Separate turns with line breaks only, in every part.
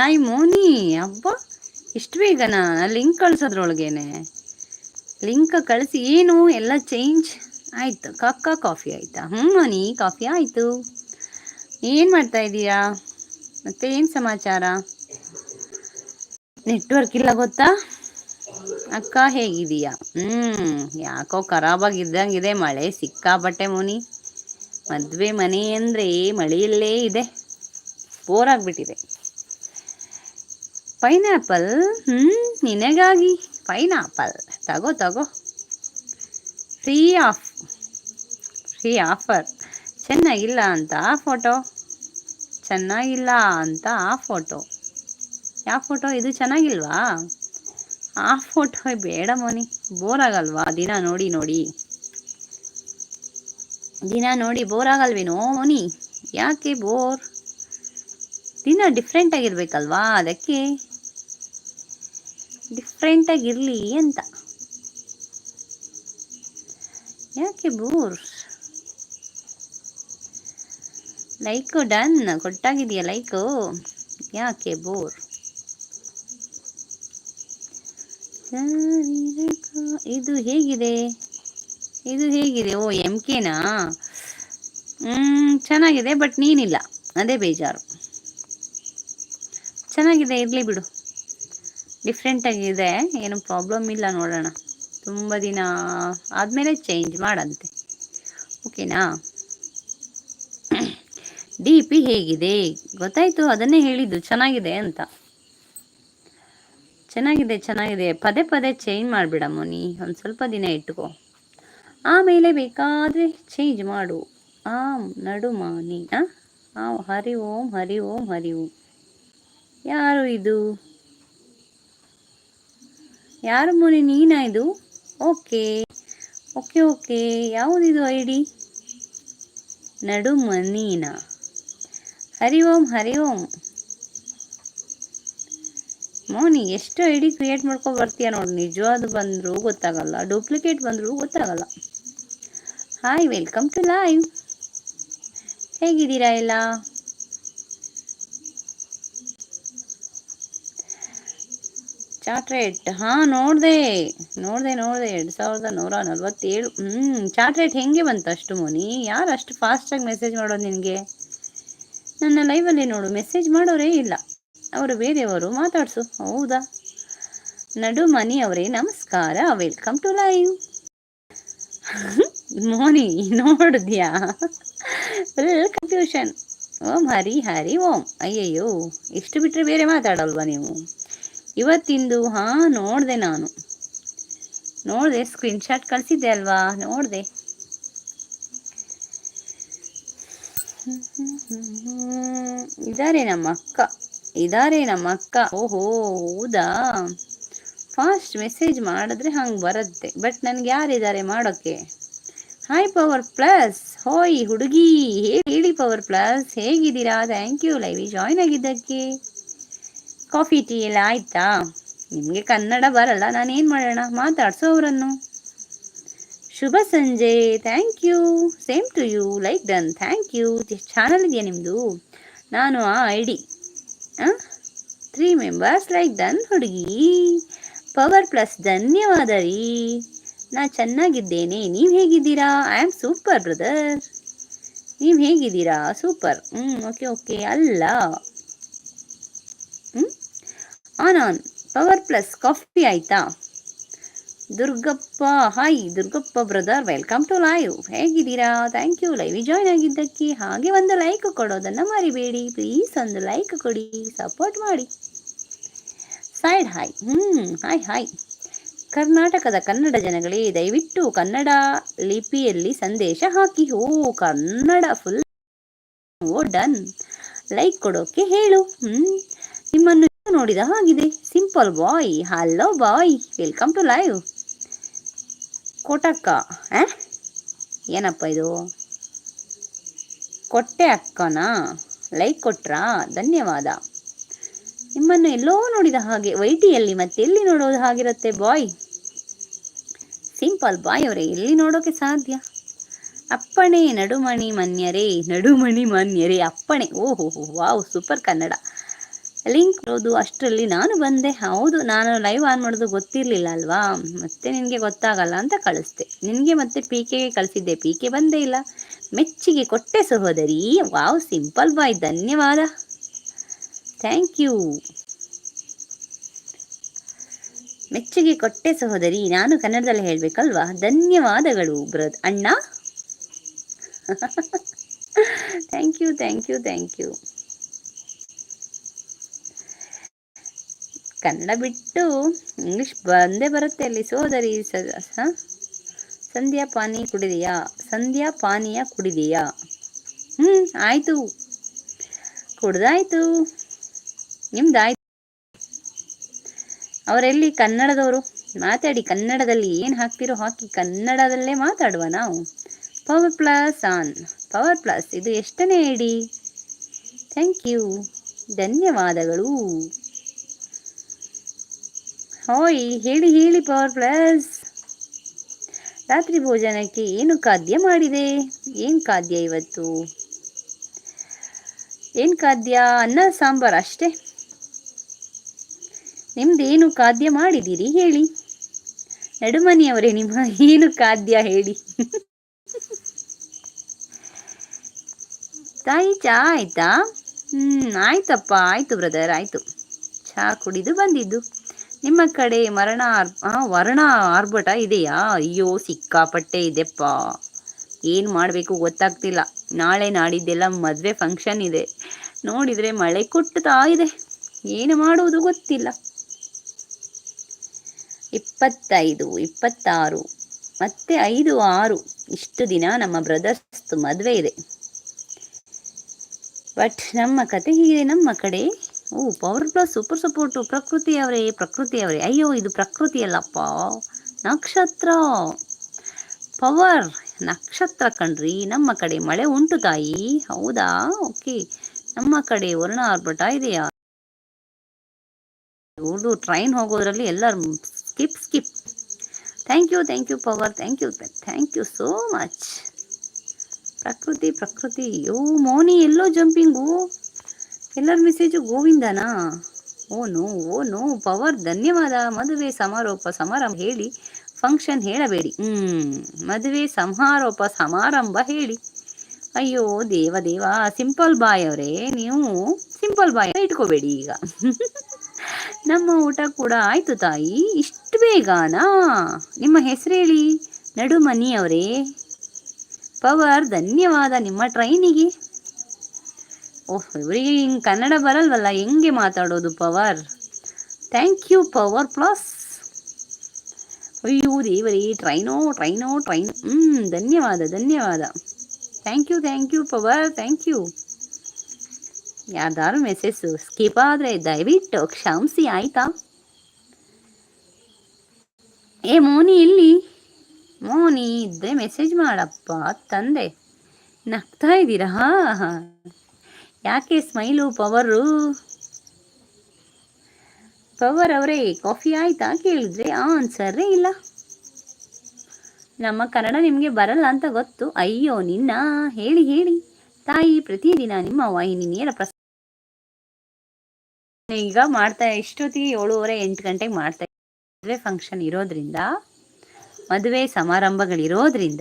Hi Moni, ಅಬ್ಬಾ, ಇಷ್ಟು ಬೇಗನಾ? Link ಕಳ್ಸೋದ್ರೊಳಗೇನೆ. Link ಕಳಿಸಿ, ಏನು? ಎಲ್ಲ ಚೇಂಜ್ ಆಯ್ತು ಕಕ್ಕ ಕಾಫಿ ಆಯ್ತಾ? ಹ್ಞೂ ಮೋನಿ ಕಾಫಿ ಆಯಿತು. ಏನು ಮಾಡ್ತಾ ಇದ್ದೀರಾ ಮತ್ತೆ ಏನು ಸಮಾಚಾರ? ನೆಟ್ವರ್ಕ್ ಇಲ್ಲ ಗೊತ್ತಾ? ಅಕ್ಕ ಹೇಗಿದೀಯಾ ಹ್ಞೂ ಯಾಕೋ ಖರಾಬಾಗಿದ್ದಂಗಿದೆ, ಮಳೆ ಸಿಕ್ಕಾಬಟ್ಟೆ ಮೋನಿ. ಮದುವೆ ಮನೆ ಅಂದರೆ ಮಳೆಯಲ್ಲೇ ಇದೆ. ಬೋರ್ ಆಗ್ಬಿಟ್ಟಿದೆ. ಪೈನಾಪಲ್ ಹ್ಞೂ ನಿನಗಾಗಿ ಪೈನಾಪಲ್ ತಗೋ ತಗೋ. ಫ್ರೀ ಆಫ್ ಫ್ರೀ ಆಫರ್ ಚೆನ್ನಾಗಿಲ್ಲ ಅಂತ ಆ ಫೋಟೋ ಚೆನ್ನಾಗಿಲ್ಲ ಅಂತ ಆ ಫೋಟೋ ಯಾವ ಫೋಟೋ ಇದು ಚೆನ್ನಾಗಿಲ್ವಾ? ಆ ಫೋಟೋ ಬೇಡ ಮೋನಿ. ಬೋರ್ ಆಗಲ್ವಾ? ದಿನ ನೋಡಿ ನೋಡಿ. ದಿನ ನೋಡಿ ಬೋರ್ ಆಗಲ್ವೇನೋ ಮೋನಿ? ಯಾಕೆ ಬೋರ್ ದಿನ ಡಿಫ್ರೆಂಟ್ ಆಗಿರ್ಬೇಕಲ್ವಾ ಅದಕ್ಕೆ? ಡಿಫ್ರೆಂಟ್ ಆಗಿರ್ಲಿ ಅಂತ. ಯಾಕೆ ಬೋರ್ ಲೈಕು ಡನ್ ಕೊಟ್ಟಾಗಿದೆಯಾ ಲೈಕು ಯಾಕೆ ಬೋರ್? ಇದು ಹೇಗಿದೆ? ಇದು ಹೇಗಿದೆ? ಓ ಎಂ ಕೆನಾ ಚೆನ್ನಾಗಿದೆ ಬಟ್ ನೀನಿಲ್ಲ. ಅದೇ ಬೇಜಾರು. ಚೆನ್ನಾಗಿದೆ, ಇರಲಿ ಬಿಡು. ಡಿಫ್ರೆಂಟ್ ಆಗಿದೆ ಏನು ಪ್ರಾಬ್ಲಮ್ ಇಲ್ಲ ನೋಡೋಣ. ತುಂಬ ದಿನ ಆದಮೇಲೆ ಚೇಂಜ್ ಮಾಡಂತೆ. ಓಕೆನಾ ಡಿ ಪಿ ಹೇಗಿದೆ? ಗೊತ್ತಾಯ್ತು, ಅದನ್ನೇ ಹೇಳಿದ್ದು. ಚೆನ್ನಾಗಿದೆ ಅಂತ. ಚೆನ್ನಾಗಿದೆ ಚೆನ್ನಾಗಿದೆ. ಪದೇ ಪದೇ ಚೇಂಜ್ ಮಾಡಿಬಿಡ ಮುನಿ. ಒಂದು ಸ್ವಲ್ಪ ದಿನ ಇಟ್ಕೋ. ಆಮೇಲೆ ಬೇಕಾದರೆ ಚೇಂಜ್ ಮಾಡು. ಆಂ ನಡು ಮಾನಿ. ಆ? ಹರಿ ಓಂ ಹರಿ ಓಂ ಹರಿ ಓಂ. ಯಾರು ಇದು? ಯಾರು ಮುನಿ? ನೀನಾ ಇದು? Okay. Okay okay. ಯಾವುದಿದು I D? ನಡು ಮನೀನ. ಹರಿ ಓಂ ಹರಿ ಓಂ ಮೋನಿ, ಎಷ್ಟು ಐ ಡಿ ಕ್ರಿಯೇಟ್ ಮಾಡ್ಕೊ ಬರ್ತೀಯ ನೋಡಿ. ನಿಜವಾದ ಬಂದರೂ ಗೊತ್ತಾಗಲ್ಲ. ಡೂಪ್ಲಿಕೇಟ್ ಬಂದರೂ ಗೊತ್ತಾಗಲ್ಲ. Hi, welcome to live. ಹೇಗಿದ್ದೀರಾ ಎಲ್ಲ? ಚಾಟ್ ಹಾ, ನೋಡ್ದೆ. ನೋಡ್ದೆ ನೋಡ್ದೆ. ಎರಡ್ ಸಾವಿರದ ನೂರ ನಲ್ವತ್ತೇಳು. ಹ್ಮ್ ಚಾಟ್ ರೇಟ್ ಹೆಂಗೆ ಬಂತು ಅಷ್ಟು, ಮೋನಿ? ಯಾರು ಅಷ್ಟು ಫಾಸ್ಟ್ ಆಗಿ ಮೆಸೇಜ್ ಮಾಡೋದು ನಿನಗೆ? ನನ್ನ ಲೈವಲ್ಲಿ ನೋಡು ಮೆಸೇಜ್ ಮಾಡೋರೇ ಇಲ್ಲ. ಅವರು ಬೇರೆಯವರು, ಮಾತಾಡ್ಸು. ಹೌದಾ? ನಡು ಮನಿ ಅವರೇ, ನಮಸ್ಕಾರ. ವೆಲ್ಕಮ್ ಟು ಲೈವ್ ಮೋನಿ, ನೋಡಿದ್ಯಾ? Full confusion Om, Hari Hari, Om. ಅಯ್ಯಯ್ಯೋ, ಇಷ್ಟು ಬಿಟ್ಟರೆ ಬೇರೆ ಮಾತಾಡಲ್ವಾ ನೀವು? ಇವತ್ತಿಂದು, ಹಾ, ನೋಡಿದೆ ನಾನು. ನೋಡಿದೆ ಸ್ಕ್ರೀನ್ಶಾಟ್ ಕಳಿಸಿದ್ದೆ ಅಲ್ವಾ? ನೋಡಿದೆ. ಇದಾರೆ ನಮ್ಮ ಅಕ್ಕ. ಇದಾರೆ ನಮ್ಮ ಅಕ್ಕ. ಓಹೋ, ಹೌದಾ? ಫಾಸ್ಟ್ ಮೆಸೇಜ್ ಮಾಡಿದ್ರೆ ಹಂಗೆ ಬರುತ್ತೆ. ಬಟ್ ನನಗೆ ಯಾರಿದ್ದಾರೆ ಮಾಡೋಕ್ಕೆ ಹಾಯ್ ಪವರ್ ಪ್ಲಸ್ ಹೋಯ್, ಹುಡುಗಿ. ಹೇಳಿ ಪವರ್ ಪ್ಲಸ್ ಹೇಗಿದ್ದೀರಾ? ಥ್ಯಾಂಕ್ ಯು ಲೈವಿ ಜಾಯ್ನ್ ಆಗಿದ್ದಕ್ಕೆ. ಕಾಫಿ, ಟೀ ಎಲ್ಲ ಆಯ್ತಾ? ನಿಮಗೆ ಕನ್ನಡ ಬರಲ್ಲ ನಾನು ಏನು ಮಾಡೋಣ? ಮಾತಾಡಿಸೋ ಅವರನ್ನು. ಶುಭ ಸಂಜೆ. Thank you same to you like done thank you channel ಇದೆಯಾ ನಿಮ್ಮದು ನಾನು ಆ I D three members like done ಹುಡುಗಿ. ಪವರ್ ಪ್ಲಸ್ ಧನ್ಯವಾದ ರೀ. ನಾ ಚೆನ್ನಾಗಿದ್ದೇನೆ. ನೀವು ಹೇಗಿದ್ದೀರಾ? ಐ ಆಮ್ ಸೂಪರ್ ಬ್ರದರ್ ನೀವು ಹೇಗಿದ್ದೀರಾ? ಸೂಪರ್ ಹ್ಞೂ ಓಕೆ ಓಕೆ ಅಲ್ಲ. On on power plus coffee ಆಯ್ತಾ? Durgappa, hi Durgappa brother, welcome to live. ಹೇಗಿದ್ದೀರಾ? Thank you. ಲೈವ್ ಜಾಯ್ನ್ ಆಗಿದ್ದಕ್ಕೆ ಹಾಗೆ ಒಂದು ಲೈಕ್ ಕೊಡೋದನ್ನು ಮರಿಬೇಡಿ. ಪ್ಲೀಸ್ ಒಂದು ಲೈಕ್ ಕೊಡಿ. ಸಪೋರ್ಟ್ ಮಾಡಿ. Side hi. ಹ್ಞೂ ಹಾಯ್ ಹಾಯ್. ಕರ್ನಾಟಕದ ಕನ್ನಡ ಜನಗಳೇ, ದಯವಿಟ್ಟು ಕನ್ನಡ ಲಿಪಿಯಲ್ಲಿ ಸಂದೇಶ ಹಾಕಿ. ಓ ಕನ್ನಡ ಫುಲ್ ಓ ಡನ್. ಲೈಕ್ ಕೊಡೋಕೆ ಹೇಳು. ಹ್ಞೂ ನೋಡಿದ ಹಾಗಿದೆ. Simple bye hello bye welcome to live ಕೊಟಕ್ಕ ಏನಪ್ಪ ಇದು? ಕೊಟ್ಟೆ ಅಕ್ಕನಾ? ಲೈಕ್ ಕೊಟ್ರಾ? ಧನ್ಯವಾದ. ನಿಮ್ಮನ್ನು ಎಲ್ಲೋ ನೋಡಿದ ಹಾಗೆ, ವೈಟಿಯಲ್ಲಿ ಮತ್ತೆ ಎಲ್ಲಿ ನೋಡೋದು ಹಾಗಿರುತ್ತೆ ಬಾಯ್ ಸಿಂಪಲ್ ಬಾಯ್ ಅವರೇ, ಎಲ್ಲಿ ನೋಡೋಕೆ ಸಾಧ್ಯ? ಅಪ್ಪಣೆ, ನಡುಮಣಿ ಮನ್ಯರೇ ನಡುಮಣಿ ಮನ್ಯರೇ, ಅಪ್ಪಣೆ. ಓಹೋ ವಾವ್ ಸೂಪರ್ ಕನ್ನಡ. ಲಿಂಕ್ ಇರೋದು ಅಷ್ಟರಲ್ಲಿ ನಾನು ಬಂದೆ. ಹೌದು, ನಾನು ಲೈವ್ ಆನ್ ಮಾಡೋದು ಗೊತ್ತಿರಲಿಲ್ಲ ಅಲ್ವಾ? ಮತ್ತೆ ನಿನಗೆ ಗೊತ್ತಾಗಲ್ಲ ಅಂತ ಕಳಿಸ್ದೆ. ನಿನಗೆ ಮತ್ತೆ ಪಿ ಕೆಗೆ ಕಳಿಸಿದ್ದೆ. ಪಿ ಕೆ ಬಂದೇ ಇಲ್ಲ. ಮೆಚ್ಚಿಗೆ ಕೊಟ್ಟೆ ಸಹೋದರಿ. ವಾವ್ ಸಿಂಪಲ್ ಬಾಯ್ ಧನ್ಯವಾದ. ಥ್ಯಾಂಕ್ ಯು ಮೆಚ್ಚುಗೆ ಕೊಟ್ಟೆ ಸಹೋದರಿ. ನಾನು ಕನ್ನಡದಲ್ಲಿ ಹೇಳಬೇಕಲ್ವಾ? ಧನ್ಯವಾದಗಳು ಬ್ರದ್ ಅಣ್ಣ? Thank you thank you thank you Kannada ಬಿಟ್ಟು ಇಂಗ್ಲೀಷ್ ಬಂದೇ ಬರುತ್ತೆ ಅಲ್ಲಿ. ಸೋದರಿ ಸಂಧ್ಯಾ ಪಾನಿ ಕುಡಿದೆಯಾ? ಸಂಧ್ಯಾ ಪಾನೀಯ ಕುಡಿದೆಯಾ? ಹ್ಞೂ ಆಯಿತು. ಕುಡ್ದಾಯ್ತು. ನಿಮ್ದಾಯ್ತು. ಅವರೆಲ್ಲಿ? ಕನ್ನಡದವರು. ಮಾತಾಡಿ, ಕನ್ನಡದಲ್ಲಿ ಏನು ಹಾಕ್ತಿರೋ ಹಾಕಿ ಕನ್ನಡದಲ್ಲೇ ಮಾತಾಡುವ ನಾವು. Power plus on power plus ಇದು ಎಷ್ಟನೇ ಇಡಿ ಥ್ಯಾಂಕ್ ಯು ಧನ್ಯವಾದಗಳು. ಹೋಯ್, ಹೇಳಿ ಹೇಳಿ ಪವರ್ ಪ್ಲಸ್ ರಾತ್ರಿ ಭೋಜನಕ್ಕೆ ಏನು ಖಾದ್ಯ ಮಾಡಿದೆ? ಏನು ಖಾದ್ಯ ಇವತ್ತು? ಏನು ಖಾದ್ಯ? ಅನ್ನ, ಸಾಂಬಾರ್ ಅಷ್ಟೇ. ನಿಮ್ದೇನು ಖಾದ್ಯ ಮಾಡಿದ್ದೀರಿ? ಹೇಳಿ. ನಡುಮನಿಯವರೇ, ನಿಮ್ಮ ಏನು ಖಾದ್ಯ ಹೇಳಿ. ತಾಯಿ, ಚಾ ಆಯ್ತಾ? ಹ್ಮ್, ಆಯ್ತಪ್ಪ. ಆಯ್ತು, ಬ್ರದರ್, ಆಯ್ತು. ಚಾ ಕುಡಿದು ಬಂದಿದ್ದು. ನಿಮ್ಮ ಕಡೆ ಮರಣ ವರ್ಣ ಆರ್ಭಟ ಇದೆಯಾ? ಅಯ್ಯೋ, ಸಿಕ್ಕಾಪಟ್ಟೆ ಇದೆಪ್ಪ. ಏನು ಮಾಡಬೇಕು ಗೊತ್ತಾಗ್ತಿಲ್ಲ. ನಾಳೆ ನಾಡಿದ್ದೆಲ್ಲ ಮದುವೆ ಫಂಕ್ಷನ್ ಇದೆ. ನೋಡಿದರೆ ಮಳೆ ಕೊಟ್ಟುತ್ತಾ ಇದೆ. ಏನು ಮಾಡುವುದು ಗೊತ್ತಿಲ್ಲ. ಇಪ್ಪತ್ತೈದು, ಇಪ್ಪತ್ತಾರು, ಮತ್ತೆ ಐದು, ಆರು. ಇಷ್ಟು ದಿನ ನಮ್ಮ ಬ್ರದರ್ಸ್ ಮದುವೆ ಇದೆ. ಬಟ್ ನಮ್ಮ ಕತೆ ಹೀಗೆ, ನಮ್ಮ ಕಡೆ ಓ ಪವರ್ ಪ್ಲಸ್ ಸೂಪರ್ ಸಪೋರ್ಟು. ಪ್ರಕೃತಿಯವರೇ ಪ್ರಕೃತಿಯವರೇ ಅಯ್ಯೋ, ಇದು ಪ್ರಕೃತಿ ಅಲ್ಲಪ್ಪ. ನಕ್ಷತ್ರ. ಪವರ್. ನಕ್ಷತ್ರ ಕಣ್ರಿ, ನಮ್ಮ ಕಡೆ ಮಳೆ ಉಂಟು ತಾಯಿ. ಹೌದಾ? ಓಕೆ. ನಮ್ಮ ಕಡೆ ವರ್ಣ ಆರ್ಭಟ ಇದೆಯಾ? ಹುಡು ಟ್ರೈನ್ ಹೋಗೋದ್ರಲ್ಲಿ ಎಲ್ಲರೂ skip skip. Thank you thank you, power. Thank you thank you so much. Prakruthi Prakruthi. Yo Moni yellow jumping. ಎಲ್ಲರ ಮೆಸೇಜು ಗೋವಿಂದನಾ? Oh no oh no, power, ಧನ್ಯವಾದ, ಮದುವೆ ಸಮಾರೋಪ, ಸಮಾರಂಭ ಹೇಳಿ ಫಂಕ್ಷನ್ ಹೇಳಬೇಡಿ. ಹ್ಞೂ ಮದುವೆ ಸಮಾರೋಪ, ಸಮಾರಂಭ ಹೇಳಿ. ಅಯ್ಯೋ, ದೇವ ದೇವ ಸಿಂಪಲ್ ಬಾಯ್ ಅವರೇ, ನೀವು ಸಿಂಪಲ್ ಬಾಯ್ ಇಟ್ಕೋಬೇಡಿ ಈಗ. ನಮ್ಮ ಊಟ ಕೂಡ ಆಯ್ತು ತಾಯಿ, ಇಷ್ಟು ಬೇಗನಾ? ನಿಮ್ಮ ಹೆಸರು ಹೇಳಿ, ನಡುಮನಿ ಅವರೇ. ಪವರ್, ಧನ್ಯವಾದ ನಿಮ್ಮ ಟ್ರೈನಿಗೆ ಓಹ್, ಇವರಿಗೆ ಹಿಂಗೆ ಕನ್ನಡ ಬರಲ್ವಲ್ಲ? ಹೆಂಗೆ ಮಾತಾಡೋದು power? Thank you power plus. ಅಯ್ಯೋ, ದೇವರಿ, ಟ್ರೈನೋ ಟ್ರೈನೋ, ಟ್ರೈನ್. ಹ್ಞೂ ಧನ್ಯವಾದ ಧನ್ಯವಾದ. Thank you thank you power thank you ಯಾರ್ದಾರು message skip ಆದರೆ ದಯವಿಟ್ಟು ಕ್ಷಮಿಸಿ, ಆಯ್ತಾ? ಏ, ಮೋನಿ ಇಲ್ಲಿ ಮೋನಿ ಇದ್ದರೆ ಮೆಸೇಜ್ ಮಾಡಪ್ಪ, ತಂದೆ. ನಗ್ತಾ ಇದ್ದೀರಾ? ಹಾ. ಯಾಕೆ ಸ್ಮೈಲು ಪವರು? ಪವರ್ ಅವರೇ, ಕಾಫಿ ಆಯ್ತಾ? ಕೇಳಿದ್ರೆ ಆನ್ಸರೇ ಇಲ್ಲ. ನಮ್ಮ ಕನ್ನಡ ನಿಮಗೆ ಬರಲ್ಲ ಅಂತ ಗೊತ್ತು. ಅಯ್ಯೋ, ನಿನ್ನ. ಹೇಳಿ ಹೇಳಿ. ತಾಯಿ ಪ್ರತಿದಿನ ನಿಮ್ಮ ವಾಹಿನಿ ನೇರ ಪ್ರಸ ಈಗ ಮಾಡ್ತಾ ಇಷ್ಟೊತ್ತಿಗೆ ಏಳುವರೆ, ಎಂಟು ಗಂಟೆಗೆ ಮಾಡ್ತಾ ಮದುವೆ ಫಂಕ್ಷನ್ ಇರೋದ್ರಿಂದ, ಮದುವೆ ಸಮಾರಂಭಗಳಿರೋದ್ರಿಂದ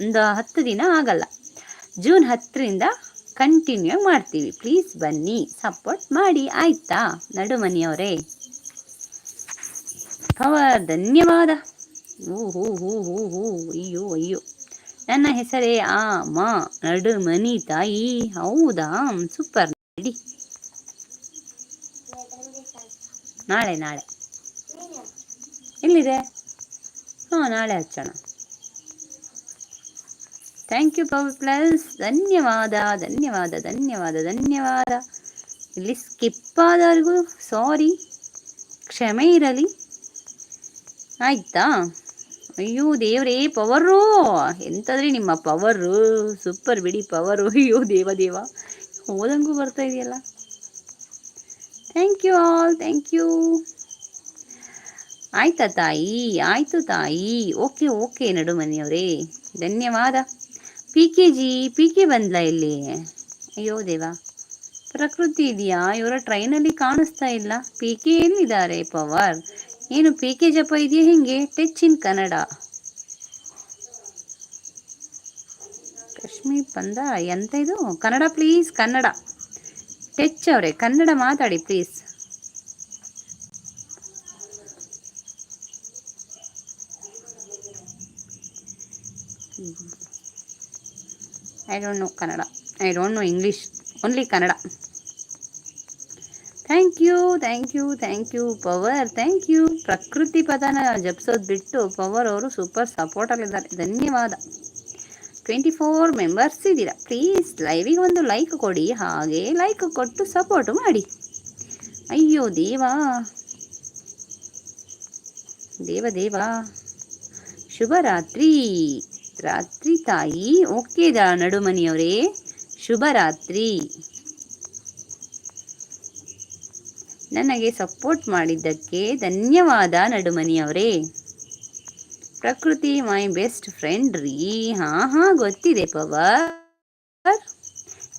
ಒಂದು ಹತ್ತು ದಿನ ಆಗಲ್ಲ. ಜೂನ್ ಹತ್ತರಿಂದ ಕಂಟಿನ್ಯೂ ಮಾಡ್ತೀವಿ. ಪ್ಲೀಸ್ ಬನ್ನಿ. ಸಪೋರ್ಟ್ ಮಾಡಿ. ಆಯ್ತಾ? ನಡುಮನಿಯವರೇ ಪವರ್ ಧನ್ಯವಾದ ಓ ಹೂ ಹೂ ಹೂ ಹೂ. ಅಯ್ಯೋ ಅಯ್ಯೋ. ನನ್ನ ಹೆಸರೇ ಆ, ಮಾ ನಡುಮನಿ ತಾಯಿ. ಹೌದಾ? ಸೂಪರ್ ನಡಿ. ನಾಳೆ ನಾಳೆ. ಎಲ್ಲಿದೆ? ಹಾಂ, ನಾಳೆ ಹಚ್ಚೋಣ. ಥ್ಯಾಂಕ್ ಯು ಪವರ್ ಪ್ಲಸ್ ಧನ್ಯವಾದ ಧನ್ಯವಾದ ಧನ್ಯವಾದ ಧನ್ಯವಾದ. ಇಲ್ಲಿ ಸ್ಕಿಪ್ ಆದವ್ರಿಗೂ ಸಾರಿ ಕ್ಷಮೆ ಇರಲಿ. ಆಯ್ತಾ? ಅಯ್ಯೋ, ದೇವರೇ ಪವರು ಎಂತಂದ್ರೆ ನಿಮ್ಮ ಪವರು ಸೂಪರ್ ಬಿಡಿ ಪವರು ಅಯ್ಯೋ, ದೇವ ದೇವ. ಹೋದಂಗೂ ಬರ್ತಾ ಇದೆಯಲ್ಲ. Thank you all thank you ಆಯ್ತಾ ತಾಯಿ? ಆಯ್ತು ತಾಯಿ. ಓಕೆ ಓಕೆ ನಡುಮನಿಯವರೇ. ಧನ್ಯವಾದ. P K G P K ಬಂದ್ಲ ಇಲ್ಲಿ? ಅಯ್ಯೋ ದೇವ. ಪ್ರಕೃತಿ ಇದೆಯಾ? ಇವರ ಟ್ರೈನಲ್ಲಿ ಕಾಣಿಸ್ತಾ ಇಲ್ಲ. ಪಿ ಕೆ ಎಲ್ಲಿದ್ದಾರೆ ಪವರ್? ಏನು ಪಿ ಕೆ ಜಪ ಇದೆಯಾ ಹೆಂಗೆ? ಟಚ್ ಇನ್ ಕನ್ನಡ ಕಶ್ಮೀರ್ ಬಂದ? ಎಂತ ಇದು? ಕನ್ನಡ ಪ್ಲೀಸ್ ಕನ್ನಡ ಟೆಚ್ ಅವರೇ ಕನ್ನಡ ಮಾತಾಡಿ please I don't know Kannada I don't know English only Kannada thank you thank you thank you Power thank you Prakriti ಪದನ ಜಪಿಸೋದು ಬಿಟ್ಟು ಪವರ್ ಅವರು ಸೂಪರ್ ಸಪೋರ್ಟಲ್ಲಿದ್ದಾರೆ ಧನ್ಯವಾದ ಟ್ವೆಂಟಿ ಫೋರ್ ಮೆಂಬರ್ಸ್ ಇದ್ದೀರಾ ಪ್ಲೀಸ್ ಲೈವಿಗೆ ಒಂದು ಲೈಕ್ ಕೊಡಿ ಹಾಗೆ ಲೈಕ್ ಕೊಟ್ಟು ಸಪೋರ್ಟ್ ಮಾಡಿ ಅಯ್ಯೋ ದೇವಾ ದೇವ ದೇವ ಶುಭರಾತ್ರಿ ರಾತ್ರಿ ತಾಯಿ, ಓಕೆ ದಾ ನಡುಮನಿಯವರೇ ಶುಭರಾತ್ರಿ ನನಗೆ ಸಪೋರ್ಟ್ ಮಾಡಿದ್ದಕ್ಕೆ ಧನ್ಯವಾದ ನಡುಮನಿಯವರೇ. ಪ್ರಕೃತಿ ಮೈ ಬೆಸ್ಟ್ ಫ್ರೆಂಡ್ ರೀ. ಹಾ ಹಾ, ಗೊತ್ತಿದೆ ಪವರ್.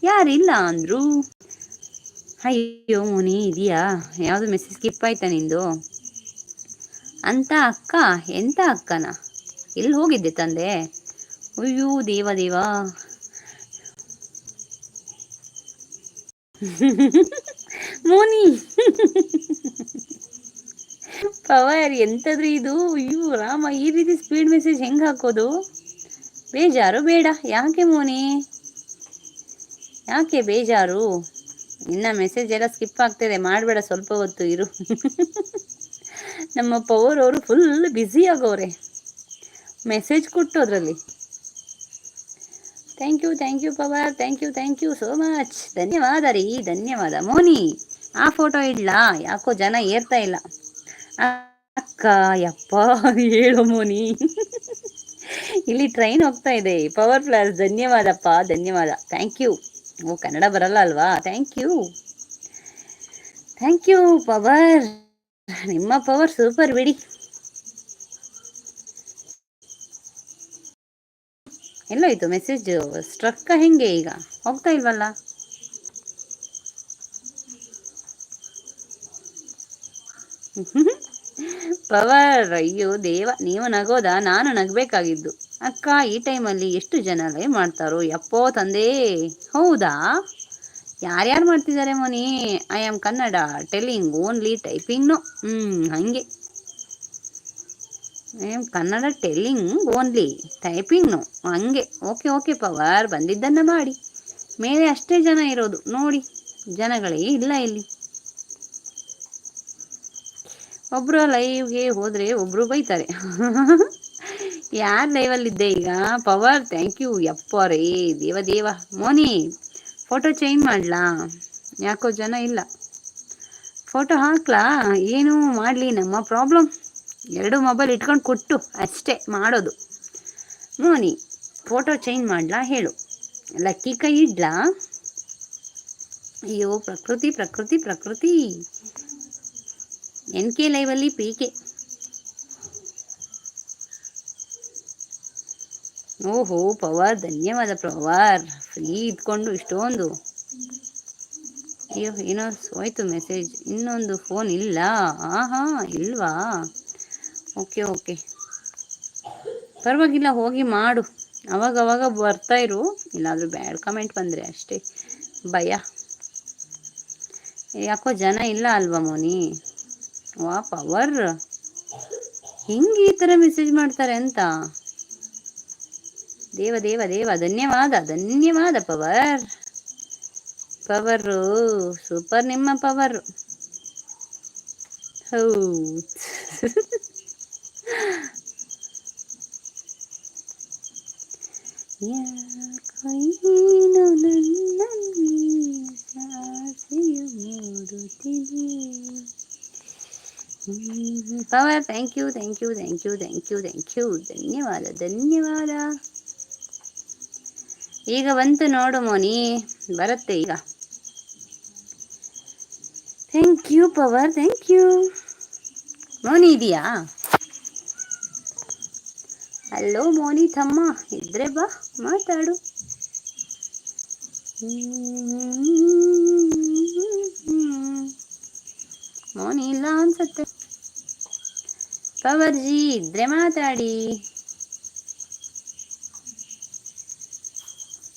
ಯಾರಿಲ್ಲ ಅಂದ್ರು. ಅಯ್ಯೋ, ಮುನಿ ಇದೆಯಾ? ಯಾವುದು ಮೆಸೇಜ್ ಸ್ಕಿಪ್ ಆಯ್ತಾ ನಿಂದು? ಅಂತ ಅಕ್ಕ, ಎಂತ ಅಕ್ಕನ? ಎಲ್ಲಿ ಹೋಗಿದ್ದೆ ತಂದೆ? ಅಯ್ಯೋ ದೇವ ದೇವ. ಮೋನಿ. ಪವರ್ ಎಂತದ್ರಿ ಇದು? ಅಯ್ಯೋ ರಾಮ, ಈ ರೀತಿ ಸ್ಪೀಡ್ ಮೆಸೇಜ್ ಹೆಂಗ್ ಹಾಕೋದು? ಬೇಜಾರು, ಬೇಡ. ಯಾಕೆ ಮೋನಿ? ಯಾಕೆ ಬೇಜಾರು? ಇನ್ನ ಮೆಸೇಜ್ ಎಲ್ಲ ಸ್ಕಿಪ್ ಆಗ್ತಿದೆ. ಮಾಡಬೇಡ, ಸ್ವಲ್ಪ ಹೊತ್ತು ಇರು. ನಮ್ಮ ಪವರ್ ಅವರು ಫುಲ್ ಬ್ಯುಸಿ ಆಗೋರೆ. Message ಕೊಟ್ಟೋದ್ರಲ್ಲಿ thank you thank you Power thank you thank you so much ಧನ್ಯವಾದ ರೀ, ಧನ್ಯವಾದ. ಮೋನಿ, ಆ ಫೋಟೋ ಇಡ್ಲಾ? ಯಾಕೋ ಜನ ಏರ್ತಾ ಇಲ್ಲ. ಅಕ್ಕ, ಯಪ್ಪ, ಹೇಳು ಮೋನಿ. ಇಲ್ಲಿ ಟ್ರೈನ್ ಹೋಗ್ತಾ ಇದೆ. ಪವರ್ ಪ್ಲಸ್ ಧನ್ಯವಾದಪ್ಪ, ಧನ್ಯವಾದ. ಥ್ಯಾಂಕ್ ಯು ಓ, ಕನ್ನಡ ಬರಲ್ಲ ಅಲ್ವಾ? Thank you thank you Power ನಿಮ್ಮ ಪವರ್ ಸೂಪರ್ ಬಿಡಿ. ಎಲ್ಲೋಯ್ತು ಮೆಸೇಜ್ ಸ್ಟ್ರಕ್ ಹೆಂಗೆ ಈಗ? ಹೋಗ್ತಾ ಇಲ್ವಲ್ಲ? ಪವರ್, ಅಯ್ಯೋ ದೇವ, ನೀವು ನಗೋದ? ನಾನು ನಗಬೇಕಾಗಿದ್ದು. ಅಕ್ಕ, ಈ ಟೈಮಲ್ಲಿ ಎಷ್ಟು ಜನ ಲೈವ್ ಮಾಡ್ತಾರೋ? ಯಪ್ಪೋ ತಂದೆ. ಹೌದಾ? ಯಾರ್ಯಾರು ಮಾಡ್ತಿದ್ದಾರೆ Moni? I am Kannada, telling, only ಟೈಪಿಂಗ್ನು ಹ್ಞೂ ಹಂಗೆ. ಏಮ್ ಕನ್ನಡ ಟೆಲ್ಲಿಂಗ್ ಓನ್ಲಿ ಟೈಪಿಂಗ್ನು ಹಂಗೆ. ಓಕೆ ಓಕೆ ಪವರ್ ಬಂದಿದ್ದನ್ನ ಮಾಡಿ. ಮೇಲೆ ಅಷ್ಟೇ ಜನ ಇರೋದು. ನೋಡಿ, ಜನಗಳೇ ಇಲ್ಲ ಇಲ್ಲಿ. ಒಬ್ರು ಲೈವ್ಗೆ ಹೋದ್ರೆ ಒಬ್ರು ಬೈತಾರೆ. ಯಾರು ಲೈವಲ್ಲಿದ್ದೆ ಈಗ? ಪವರ್ ಥ್ಯಾಂಕ್ ಯು ಯಪ್ಪ ರೇ ದೇವ ದೇವ. ಮೋನಿ ಫೋಟೋ ಚೇಂಜ್ ಮಾಡ್ಲಾ? ಯಾಕೋ ಜನ ಇಲ್ಲ. ಫೋಟೋ ಹಾಕ್ಲಾ? ಏನು ಮಾಡಲಿ, ನಮ್ಮ ಪ್ರಾಬ್ಲಮ್ ಎರಡು ಮೊಬೈಲ್ ಇಟ್ಕೊಂಡು ಕೊಟ್ಟು ಅಷ್ಟೇ ಮಾಡೋದು. ಮೋನಿ ಫೋಟೋ ಚೇಂಜ್ ಮಾಡ್ಲಾ ಹೇಳು. ಲಕ್ಕಿ ಕೈ ಇಡ್ಲಾ? ಅಯ್ಯೋ, ಪ್ರಕೃತಿ ಪ್ರಕೃತಿ ಪ್ರಕೃತಿ. ಎನ್ ಕೆ ಲೈವಲ್ಲಿ ಪಿ ಕೆ ಓಹೋ, ಪವರ್, ಧನ್ಯವಾದ ಪವರ್. ಫ್ರೀ ಇದ್ಕೊಂಡು ಇಷ್ಟೊಂದು. ಅಯ್ಯೋ, ಏನೋ ಹೋಯ್ತು ಮೆಸೇಜ್ ಇನ್ನೊಂದು ಫೋನ್ ಇಲ್ಲ. ಆಹಾ, ಇಲ್ವಾ? Okay okay. ಪರವಾಗಿಲ್ಲ, ಹೋಗಿ ಮಾಡು. ಅವಾಗ ಅವಾಗ ಬರ್ತಾ ಇರು. ಇಲ್ಲಾದರೂ ಬ್ಯಾಡ್ ಕಮೆಂಟ್ ಬಂದರೆ ಅಷ್ಟೇ. ಭಯ. ಯಾಕೋ ಜನ ಇಲ್ಲ ಅಲ್ವಾ ಮೋನಿ? ವಾ ಪವರ್ ಹಿಂಗೆ ಈ ಥರ ಮೆಸೇಜ್ ಮಾಡ್ತಾರೆ ಅಂತ? ದೇವ ದೇವ ದೇವ, ಧನ್ಯವಾದ ಧನ್ಯವಾದ ಪವರ್ ಪವರು ಸೂಪರ್ ನಿಮ್ಮ ಪವರ್ ಹೌದು. ಯಾಕೈನೋ ನನ್ನಲ್ಲಿ ಮೂರು ಮೂಡುತ್ತಿದೆ Power thank you thank you thank you thank you thank you ಧನ್ಯವಾದ ಧನ್ಯವಾದ. ಈಗ ಬಂತು ನೋಡು ಮೋನಿ, ಬರುತ್ತೆ ಈಗ. Thank you Power thank you Moni ಇದೆಯಾ? ಹಲೋ ಮೋನಿ ತಮ್ಮ ಇದ್ರೆ ಬಾ, ಮಾತಾಡು. ಮೋನಿ ಇಲ್ಲ ಅನ್ಸುತ್ತೆ. ಪವರ್ಜಿ ಇದ್ರೆ ಮಾತಾಡಿ.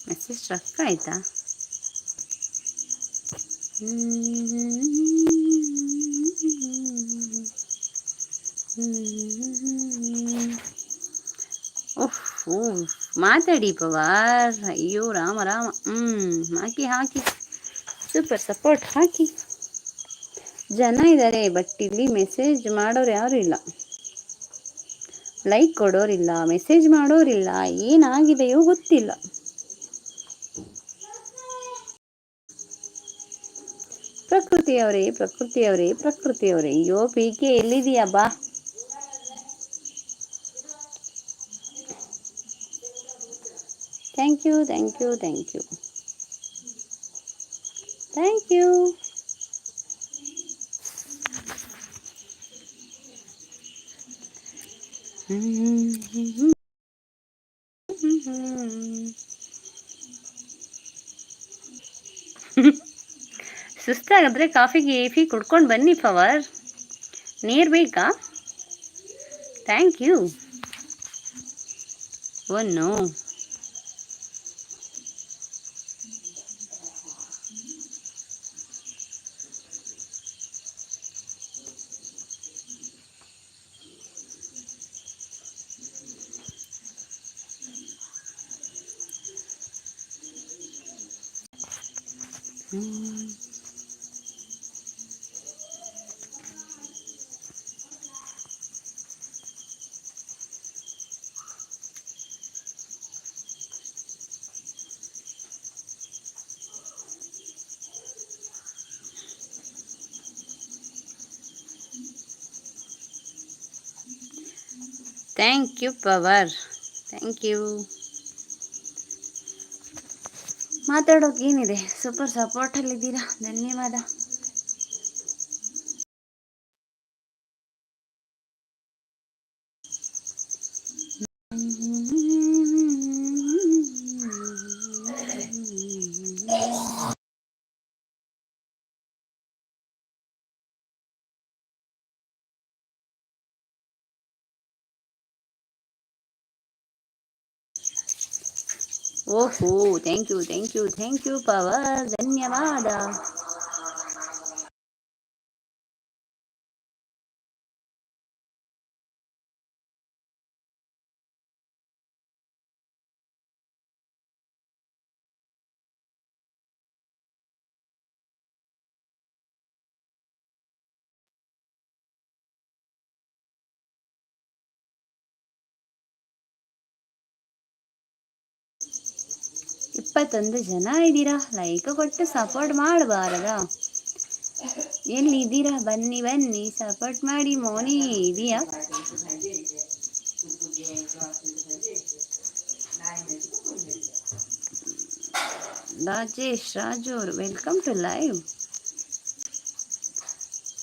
ಮೆಸೇಜ್ ಸ್ಟ್ರಕ್ ಆಯ್ತಾ? ಓಹ್ ಮಾತಾಡಿ ಪವಾರ್ ಅಯ್ಯೋ, ರಾಮ ರಾಮ. ಹ್ಮ್, ಹಾಕಿ ಹಾಕಿ. ಸೂಪರ್ ಸಪೋರ್ಟ್ ಹಾಕಿ. ಜನ ಇದ್ದಾರೆ ಬಟ್ ಇಲ್ಲಿ ಮೆಸೇಜ್ ಮಾಡೋರು ಯಾರು ಇಲ್ಲ. ಲೈಕ್ ಕೊಡೋರಿಲ್ಲ ಮೆಸೇಜ್ ಮಾಡೋರಿಲ್ಲ, ಏನಾಗಿದೆಯೋ ಗೊತ್ತಿಲ್ಲ. ಪ್ರಕೃತಿಯವರೇ ಪ್ರಕೃತಿಯವರೇ ಪ್ರಕೃತಿಯವರೇ. ಅಯ್ಯೋ ಪಿ ಕೆ ಎಲ್ಲಿದೆಯಾ ಬಾ. Thank you thank you thank you thank you ಸುಸ್ತಾಗಿದ್ರೆ coffee ಗೀಫಿ ಕುಡ್ಕೊಂಡು ಬನ್ನಿ ಪವರ್ ನೀರು ಬೇಕಾ? Thank you one thank you Power thank you ಮಾತಾಡೋಕೆ ಏನಿದೆ? ಸೂಪರ್ ಸಪೋರ್ಟಲ್ಲಿದ್ದೀರಾ ಧನ್ಯವಾದ. ಓಹೋ thank you thank you thank you Power ಧನ್ಯವಾದ. ಇಪ್ಪತ್ತೊಂದು ಜನ ಇದ್ದೀರಾ? ಲೈಕ್ ಕೊಟ್ಟು ಸಪೋರ್ಟ್ ಮಾಡಬಾರದ? ಎಲ್ಲಿದ್ದೀರಾ ಬನ್ನಿ ಬನ್ನಿ ಸಪೋರ್ಟ್ ಮಾಡಿ. ಮೋನಿ ಇದೆಯಾ? ರಾಜೇಶ್, ರಾಜು ಅವರು welcome to live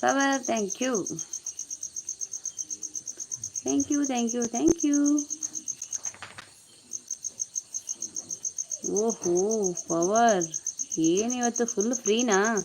Power thank you thank you thank you thank you ಓಹೋ ಪವರ್. ಏನಿವತ್ತು ಫುಲ್ ಫ್ರೀನಾ